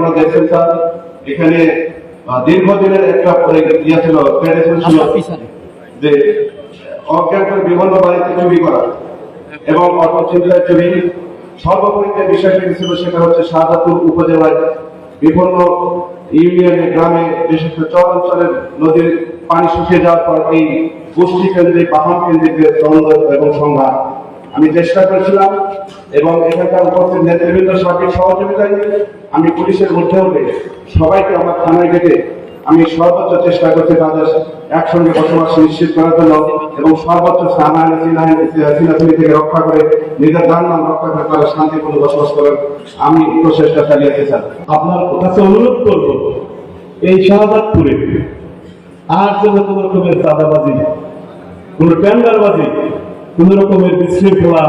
আপনারা দেখছেন স্যার এখানে দীর্ঘদিনের একটা ইয়ে ছিল ট্রেডিশন ছিল যে অজ্ঞান করে বিভিন্ন বাড়িতে চুরি করা এবং চিন্তায় চুরি সর্বোপরি যে বিষয়টি ছিল সেটা হচ্ছে শাহজাদপুর উপজেলায় বিভিন্ন ইউনিয়নে গ্রামে বিশেষ করে চর অঞ্চলের নদীর পানি শুকিয়ে যাওয়ার পর এই গোষ্ঠী কেন্দ্রিক বাহন কেন্দ্রিক যে দ্বন্দ্ব এবং সংঘাত আমি চেষ্টা করেছিলাম এবং এখানকার উপস্থিত নেতৃবৃন্দ সঠিক সহযোগিতায় আমি পুলিশের মধ্যে উঠে সবাইকে আমার থানায় ডেকে আমি সর্বোচ্চ চেষ্টা করছি তাদের একসঙ্গে বসবাস নিশ্চিত করার জন্য এবং সর্বোচ্চ সিনাসিনি থেকে রক্ষা করে নিজের জানমান রক্ষা করে তারা শান্তিপূর্ণ বসবাস করার আমি প্রচেষ্টা চালিয়েছি, স্যার। আপনার কাছে অনুরোধ করব, এই শাহজাদপুরে আর যেন কোন রকমের চাঁদাবাজি, কোন টেন্ডারবাজি কোন রকমের বিশৃঙ্খলা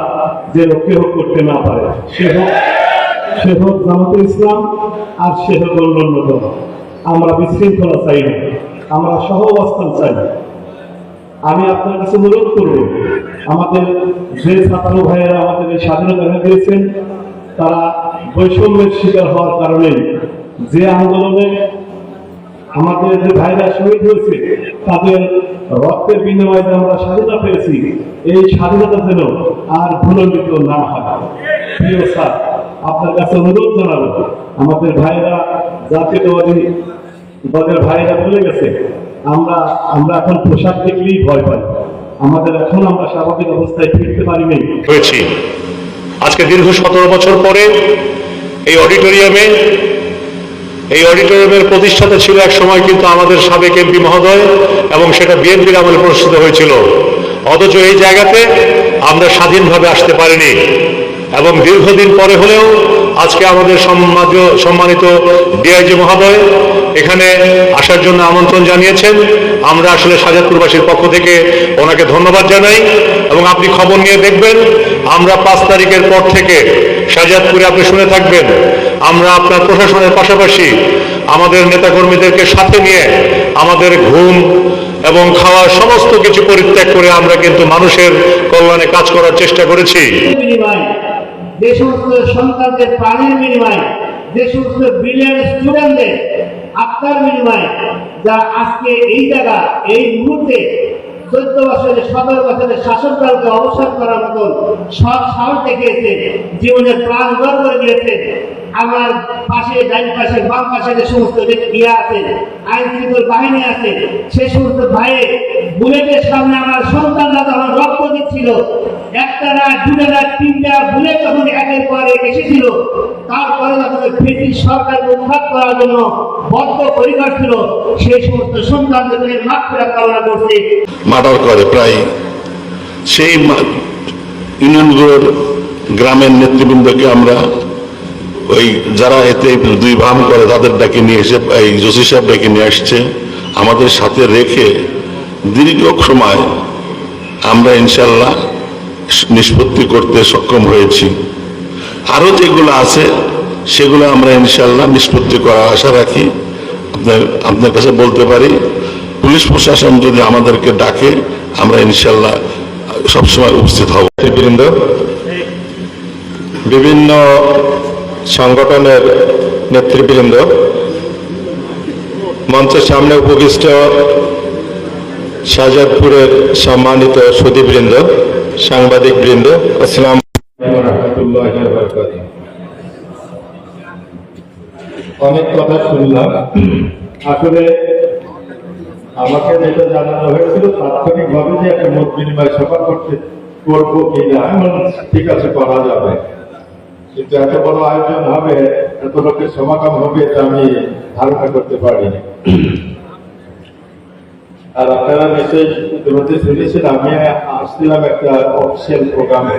যেন কেউ করতে না পারে। সে হোক সে হোক জামাতে ইসলাম আর সে হোক অন্যান্য দল। আমরা বিশৃঙ্খলা চাই না, আমরা সহ অবস্থান চাই আমি আপনার কাছে অনুরোধ করব, আমাদের যে ছাত্র ভাইয়েরা আমাদের এই স্বাধীনতা দিয়েছেন তারা বৈষম্যের শিকার হওয়ার কারণে যে আন্দোলনে আমাদের যে ভাইরা শহীদ হয়েছে, তাদের রক্তের বিনিময়ে যে আমরা স্বাধীনতা পেয়েছি, এই স্বাধীনতা যেন আর ভুলন্ডিত না হয়। প্রিয় স্যার, আপনার কাছে অনুরোধ জানাব, আমাদের ভাইরা জাতীয়তাবাদী দলের ভাইরা বলে গেছে, আমরা আমরা এখন পোশাক দেখলেই ভয় পাই। আমাদের এখন আমরা স্বাভাবিক অবস্থায় ফিরতে পারিনি। হয়েছি। আজকে দীর্ঘ সতেরো বছর পরে এই অডিটোরিয়ামে এই অডিটোরিয়ামের প্রতিষ্ঠাতা ছিল এক সময় কিন্তু আমাদের সাবেক এমপি মহোদয় এবং সেটা বিএনপির আমলে প্রতিষ্ঠিত হয়েছিল। অথচ এই জায়গাতে আমরা স্বাধীনভাবে আসতে পারিনি এবং দীর্ঘদিন পরে হলেও আজকে আমাদের সম্মানিত ডিআইজি মহোদয় এখানে আসার জন্য আমন্ত্রণ জানিয়েছেন। আমরা আসলে সাজাদপুরবাসীর পক্ষ থেকে ওনাকে ধন্যবাদ জানাই এবং আপনি খবর নিয়ে দেখবেন, আমরা পাঁচ তারিখের পর থেকে সাজাদপুরে আপনি শুনে থাকবেন। আমরা আপনার প্রশাসনের পাশাপাশি আমাদের নেতাকর্মীদেরকে সাথে নিয়ে আমাদের ঘুম এবং খাওয়ার সমস্ত কিছু পরিত্যাগ করে আমরা কিন্তু মানুষের কল্যাণে কাজ করার চেষ্টা করেছি। সন্তানদের প্রাণের বিনিময় ব্রিলিয়ান্ট স্টুডেন্টদের আত্মার বিনিময় যা আজকে এই জায়গা, এই মুহূর্তে চোদ্দ বছরের সতেরো বছরের শাসনকালকে অবসান করার মতন সব সাহস দেখিয়েছে, জীবনের প্রাণ উদার করে দিয়েছে। আমার পাশে, ডাইন পাশে, বাম পাশে যে সমস্ত ইয়ে আছে আইন শৃঙ্খল বাহিনী আছে, সে সমস্ত ভাইয়ের বুলেটের সামনে আমার সন্তানরা তখন রক্ত দিচ্ছিল। একটা না, দুটা না, তিনটা বুলেট যখন একের পর এসেছিল, তারপরে ব্রিটিশ উৎখাত করার জন্য বদ্ধ পরিকর ছিল, সেই সমস্ত ফেরা কামনা মার্ডার করে প্রায় সেই ইউনিয়নগুলোর গ্রামের নেতৃবৃন্দকে আমরা ওই যারা এতে দুই ভাম করে তাদের ডাকে নিয়ে এসে, এই জসি সাহেব ডেকে নিয়ে আসছে। আমাদের সাথে রেখে দীর্ঘ সময় আমরা ইনশাল্লাহ নিষ্পত্তি করতে সক্ষম হয়েছি। আরও যেগুলো আছে সেগুলো আমরা ইনশাল্লাহ নিষ্পত্তি করার আশা রাখি। আপনার আপনার কাছে বলতে পারি পুলিশ প্রশাসন যদি আমাদেরকে ডাকে আমরা ইনশাল্লাহ সবসময় উপস্থিত হব। নেতৃবৃন্দ বিভিন্ন সংগঠনের নেতৃবৃন্দ মঞ্চের সামনে উপবিষ্ট শাহজাদপুরের সম্মানিত সুদীবৃন্দ সাংবাদিক বৃন্দ আসসালাম অনেক কথা শুনলাম। আসলে আমাকে যেটা জানানো হয়েছিল তাৎক্ষণিক ভাবে যে একটা মত বিনিময় সভা করতে করব কিনা বললাম, ঠিক আছে করা যাবে। কিন্তু এত বড় আয়োজন হবে এত লোকের সমাগম হবে এটা আমি ধারণা করতে পারিনি। আর আপনারা নিশ্চয়ই ইতিমধ্যে শুনেছেন আমি আসছিলাম একটা অফিসিয়াল প্রোগ্রামে